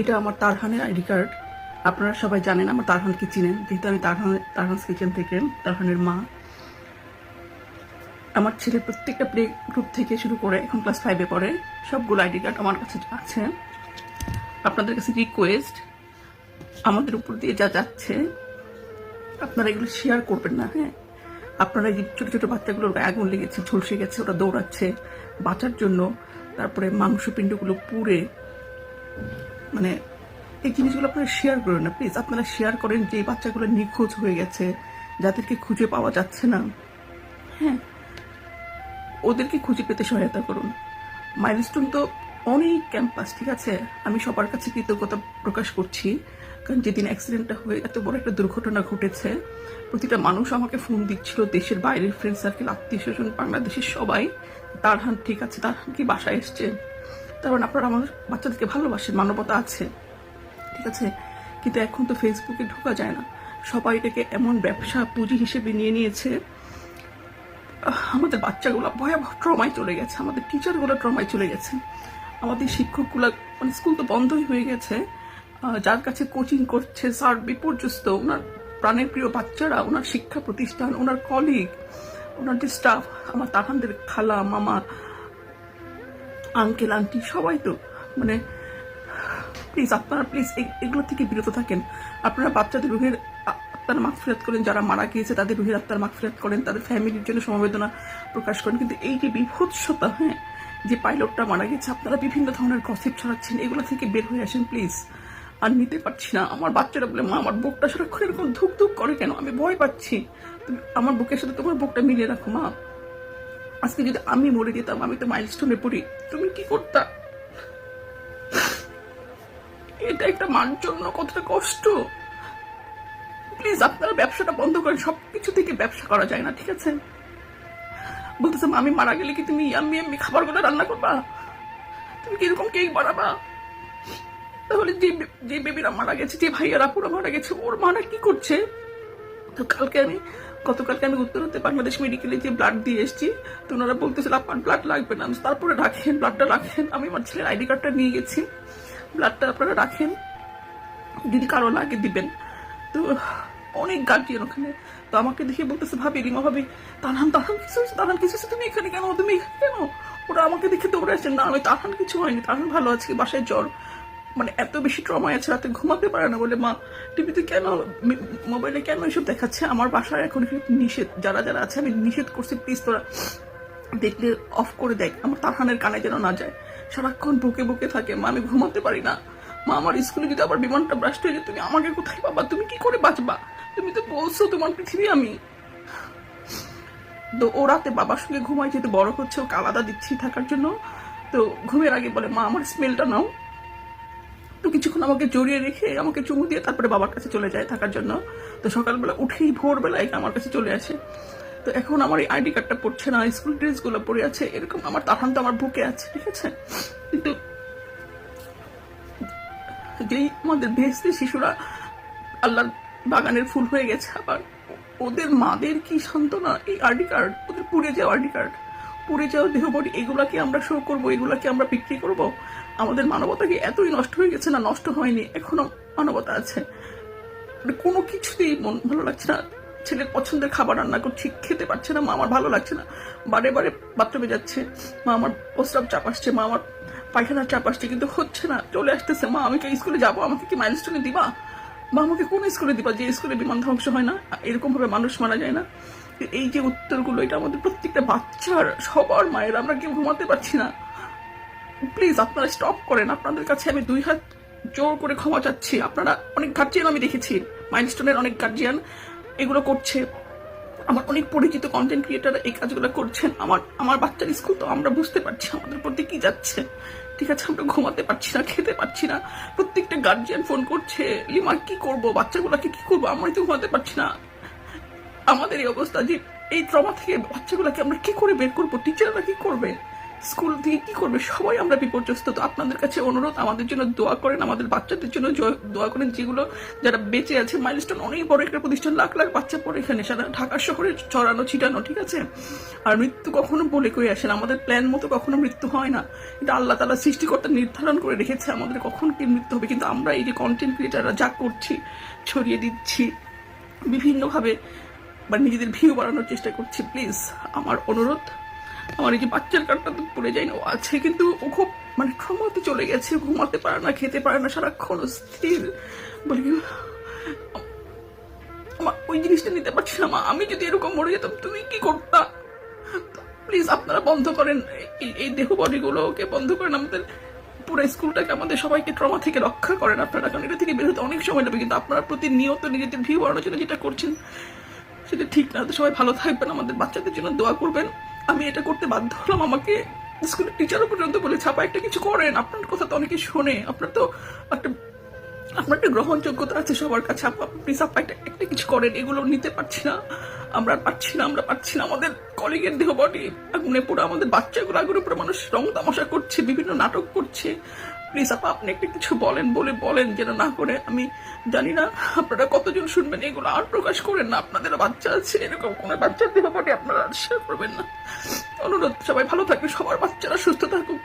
এটা আমার তারহানের ID card. আপনারা সবাই জানেন আমার তারহানকে চিনেন, যেহেতু আমি তারহান, তারহানস কিচেন থেকে তারহানের মা। আমার ছেলে প্রত্যেকটা প্লে গ্রুপ থেকে শুরু করে এখন ক্লাস ফাইভে পড়ে। সবগুলো আইডি কার্ড আমার কাছে আছে। আপনাদের কাছে রিকোয়েস্ট আমাদের উপর দিয়ে যা যাচ্ছে, আপনারা এগুলো শেয়ার করবেন না হ্যাঁ? আপনারা এই ছোটো ছোটো ছোট বাচ্চাগুলোর আগুন লেগেছে, ঝলসে গেছে, ওরা দৌড়াচ্ছে বাঁচার জন্য। তারপরে মাংসপিণ্ডগুলো পুড়ে মানে এই জিনিসগুলো আপনারা শেয়ার করেন না প্লিজ আপনারা শেয়ার করেন যে এই বাচ্চাগুলো নিখোঁজ হয়ে গেছে, যাদেরকে খুঁজে পাওয়া যাচ্ছে না। হ্যাঁ। ওদেরকে খুঁজে পেতে সহায়তা করুন। মাইলস্টোন তো অনেক ক্যাম্পাস ঠিক আছে? আমি সবার কাছে কৃতজ্ঞতা প্রকাশ করছি, কারণ যেদিন অ্যাক্সিডেন্টটা হয়ে, এত বড় একটা দুর্ঘটনা ঘটেছে, প্রতিটা মানুষ আমাকে ফোন দিচ্ছিল, দেশের বাইরের ফ্রেন্ড সার্কেল আত্মীয় স্বজন, বাংলাদেশের সবাই, তার তারহান ঠিক আছে, তার তারহান কি বাসায় এসছে? মানে আপনারা আমার বাচ্চাদেরকে ভালোবাসেন, মানবতা আছে। ঠিক আছে? কিন্তু এখন তো ফেসবুকে ঢোকা যায় না। সবাই এটাকে এমন ব্যবসা পুঁজি হিসেবে নিয়ে নিয়েছে। আমাদের বাচ্চাগুলো ভয়াবহ ট্রমায় চলে গেছে। আমাদের টিচারগুলো ট্রমায় চলে গেছে। আমাদের শিক্ষকগুলো মানে স্কুল তো বন্ধই হয়ে গেছে। যার কাছে কোচিং করছে স্যার বিপর্যস্ত। ওনার প্রাণের প্রিয় বাচ্চারা, ওনার শিক্ষা প্রতিষ্ঠান, ওনার কলিগ ওনার যে স্টাফ আমার তাহানদের খালা, মামা আঙ্কেল আন্টি সবাই তো মানে প্লিজ আপনারা প্লিজ এগুলো থেকে বিরত থাকেন। আপনারা বাচ্চাদের রুহের আ- আত্মার ফেরত করেন, যারা মারা গিয়েছে, তাদের রুহের আত্মার ফেরত করেন, তাদের ফ্যামিলির জন্য সমবেদনা প্রকাশ করেন। কিন্তু এই যে বিভৎসতা হ্যাঁ যে পাইলটটা মারা গেছে, আপনারা বিভিন্ন ধরনের গসিপ ছড়াচ্ছেন, এগুলো থেকে বের হয়ে আসেন প্লিজ আর নিতে পারছি না। আমার বাচ্চারা বলে, মা, আমার বুকটা সারাক্ষণ এরকম ধুক ধুক করে কেন? আমি ভয় পাচ্ছি। আমার বুকের সাথে তোমার বুকটা মিলিয়ে রাখো, মা। আজকে যদি আমি মরে যেতাম, আমি তো মাইলস্টোনে পড়ি। তুমি কি করতা? এটা একটা মান জন্য কতটা কষ্ট। প্লিজ আপনারা ব্যবসাটা বন্ধ করেন। সবকিছু থেকে ব্যবসা করা যায় না, ঠিক আছে? বলতেছে আমি মারা গেলে কি তুমি আমি আমি খাবারগুলো রান্না করবা? তুমি কীরকম কেক বানাবা? তাহলে যে যে বেবিরা মারা গেছে, যে ভাইয়ারা পুরো মারা গেছে, ওর মারা কি করছে? তো কালকে আমি গতকালকে আমি উত্তরতে বাংলাদেশ মেডিকেলে যে ব্লাড দিয়ে এসেছি, তো ওনারা বলতেছিল, আপনার ব্লাড লাগবে না। তারপরে রাখেন ব্লাডটা রাখেন। আমি আমার ছেলের আইডি কার্ডটা নিয়ে গেছি। ব্লাডটা আপনারা রাখেন, যদি কারও লাগে দিবেন। তো অনেক গার্জিয়ান ওখানে। তো আমাকে দেখে বলতেছে, ভাবি, রিমা ভাবি তারহান তারহান কিছু হয়েছে? তারহান কিছু হয়েছে? তুমি এখানে কেন? তুমি এখানে কেন? ওরা আমাকে দেখে দৌড়ে আসছেন না, আমি তারহান কিছু হয়নি। তারহান ভালো আছে, বাসায় জ্বর। মানে এত বেশি ট্রমায় আছে রাতে ঘুমাতে পারে না বলে মা টিভিতে কেন মোবাইলে কেন এসব দেখাচ্ছে? আমার বাসায় এখন নিষেধ, যারা যারা আছে, আমি নিষেধ করছি প্লিজ তোরা দেখলে অফ করে দেখ। আমার তারহানের কানে যেন না যায়। সারাক্ষণ বুকে বুকে থাকে। মা, আমি ঘুমাতে পারি না। মা, আমার স্কুলে যদি আবার বিমানটা ব্রাস্ট হয়ে যায়, তুমি আমাকে কোথায় পাবা? তুমি কি করে বাঁচবা? তুমি তো বলছো তোমার পৃথিবী আমি। তো ও রাতে বাবার সঙ্গে ঘুমায়, যেহেতু বড় হচ্ছে, ওকে আলাদা দিচ্ছি থাকার জন্য। তো ঘুমের আগে বলে, মা, আমার স্মেলটা নাও। তো কিছুক্ষণ আমাকে জড়িয়ে রেখে আমাকে চুমু দিয়ে তারপরে বাবার কাছে চলে যায় থাকার জন্য। তো সকালবেলা উঠেই ভোরবেলায় আমার কাছে চলে আসে। তো এখন আমার এই আইডি কার্ডটা পড়ছে না, স্কুল ড্রেসগুলো পরে আছে, এরকম আমার তাহান তো আমার বুকে আছে, ঠিক আছে? কিন্তু যেই আমাদের ভেস্তে শিশুরা আল্লাহর বাগানের ফুল হয়ে গেছে, আবার ওদের মাদের কি সান্ত্বনা? এই আইডি কার্ড, ওদের পুড়ে যাওয়া আইডি কার্ড। পুড়ে যাওয়া দেহ বডি এগুলাকে আমরা শো করব, এগুলাকে আমরা বিক্রি করব? আমাদের মানবতা কি এতই নষ্ট হয়ে গেছে না নষ্ট হয়নি? এখনও মানবতা আছে। মানে কোনো কিছুতেই মন ভালো লাগছে না। ছেলের পছন্দের খাবার রান্না করছি, খেতে পারছে না, মা আমার ভালো লাগছে না। বারে বারে বাথরুমে যাচ্ছে, মা আমার প্রস্রাব চাপ আসছে, মা আমার পায়খানার চাপ আসছে, কিন্তু হচ্ছে না, চলে আসতেছে। মা, আমি কি স্কুলে যাব? আমাকে কি মাইলস্টোনে দিবা? মা আমাকে কোন স্কুলে দিবা? যে স্কুলে বিমান ধ্বংস হয় না? এরকম ভাবে মানুষ মারা যায় না? এই যে উত্তরগুলো, এটা আমাদের প্রত্যেকটা বাচ্চার, সবার মায়ের, আমরা কেউ ঘুমাতে পারছি না। প্লিজ আপনারা স্টপ করেন। আপনাদের কাছে আমি দুই হাত জোর করে ক্ষমা চাচ্ছি। আপনারা অনেক গার্জিয়ান আমি দেখেছি। মাইলস্টোনের অনেক গার্জিয়ান এগুলো করছে। আমার অনেক পরিচিত কন্টেন্ট ক্রিয়েটার এই কাজগুলো করছেন। আমার আমার বাচ্চার স্কুল তো আমরা বুঝতে পারছি আমাদের প্রতি কি যাচ্ছে। ঠিক আছে, আমরা ঘুমাতে পারছি না, খেতে পারছি না। প্রত্যেকটা গার্জিয়ান ফোন করছে, লিমা কি করব? বাচ্চাগুলোকে কি করব? আমরা তো ঘুমাতে পারছি না। আমাদের এই অবস্থা যে এই ট্রমা থেকে বাচ্চাগুলোকে আমরা কি করে বের করব? টিচাররা কি করবে? স্কুল দিয়ে কি করবে? সবাই আমরা বিপর্যস্ত। তো আপনাদের কাছে অনুরোধ, আমাদের জন্য দোয়া করেন, আমাদের বাচ্চাদের জন্য দোয়া করেন যেগুলো যারা বেঁচে আছে। মাইলস্টোন অনেক বড় একটা প্রতিষ্ঠান, লাখ লাখ বাচ্চা পড়ে এখানে। সারা ঢাকা শহরে ছড়ানো, ছিটানো, ঠিক আছে? আর মৃত্যু কখনো বলে কই আসেন আমাদের প্ল্যান মতো কখনো মৃত্যু হয় না। এটা আল্লাহ তালা সৃষ্টিকর্তা নির্ধারণ করে রেখেছে। আমাদের কখন কি মৃত্যু হবে? কিন্তু আমরা এই যে কন্টেন্ট ক্রিয়েটাররা যা করছি, ছড়িয়ে দিচ্ছি, বিভিন্নভাবে বা নিজেদের ভিউ বাড়ানোর চেষ্টা করছি। প্লিজ আমার অনুরোধ আমার এই যে বাচ্চার কার্ডটা তো পড়ে যায় না, ও আছে, কিন্তু ও খুব মানে ক্ষমতে চলে গেছে, ঘুমাতে পারে না, খেতে পারে না, সারাক্ষণ স্থির বলি ওই জিনিসটা নিতে পারছি না, মা, আমি যদি এরকম মরে যেতাম, তুমি কি করতা? প্লিজ, আপনারা বন্ধ করেন, এই- দেহ বডিগুলোকে বন্ধ করেন, আমাদের পুরো স্কুলটাকে, আমাদের সবাইকে ট্রমা থেকে রক্ষা করেন আপনারা, কারণ এটা থেকে বেরোতে অনেক সময় লাগবে, কিন্তু আপনারা প্রতিনিয়ত নিজেদের ভিউ বাড়ানোর জন্য যেটা করছেন, সেটা ঠিক না সবাই ভালো থাকবেন, আমাদের বাচ্চাদের জন্য দোয়া করবেন। আমি এটা করতে বাধ্য হলাম। আমাকে স্কুলের টিচারও পর্যন্ত বলে, ছাপা, একটা কিছু করেন। আপনার কথা তো অনেকে শোনে। আপনার তো একটা, আপনার একটা গ্রহণযোগ্যতা আছে সবার কাছে। প্লিজ আপা একটা একটা কিছু করেন। এগুলো নিতে পারছি না। আমরা পাচ্ছি না, আমরা পাচ্ছি না। আমাদের কলিগের দেহ বডি আগুনে পুরো আমাদের বাচ্চাগুলো আগুনে পুরো মানুষ রং তামাশা করছে, বিভিন্ন নাটক করছে। প্লিজ আপা, আপনি একটা কিছু বলেন, বলে বলেন যেটা না করে। আমি জানি না আপনারা কতজন শুনবেন, এগুলো আর প্রকাশ করেন না। আপনাদের বাচ্চা আছে, এরকম কোনো বাচ্চার দেহ পাঠে আপনারা আর শেয়ার করবেন না। অনুরোধ, সবাই ভালো থাকবে সবার বাচ্চারা সুস্থ থাকুক।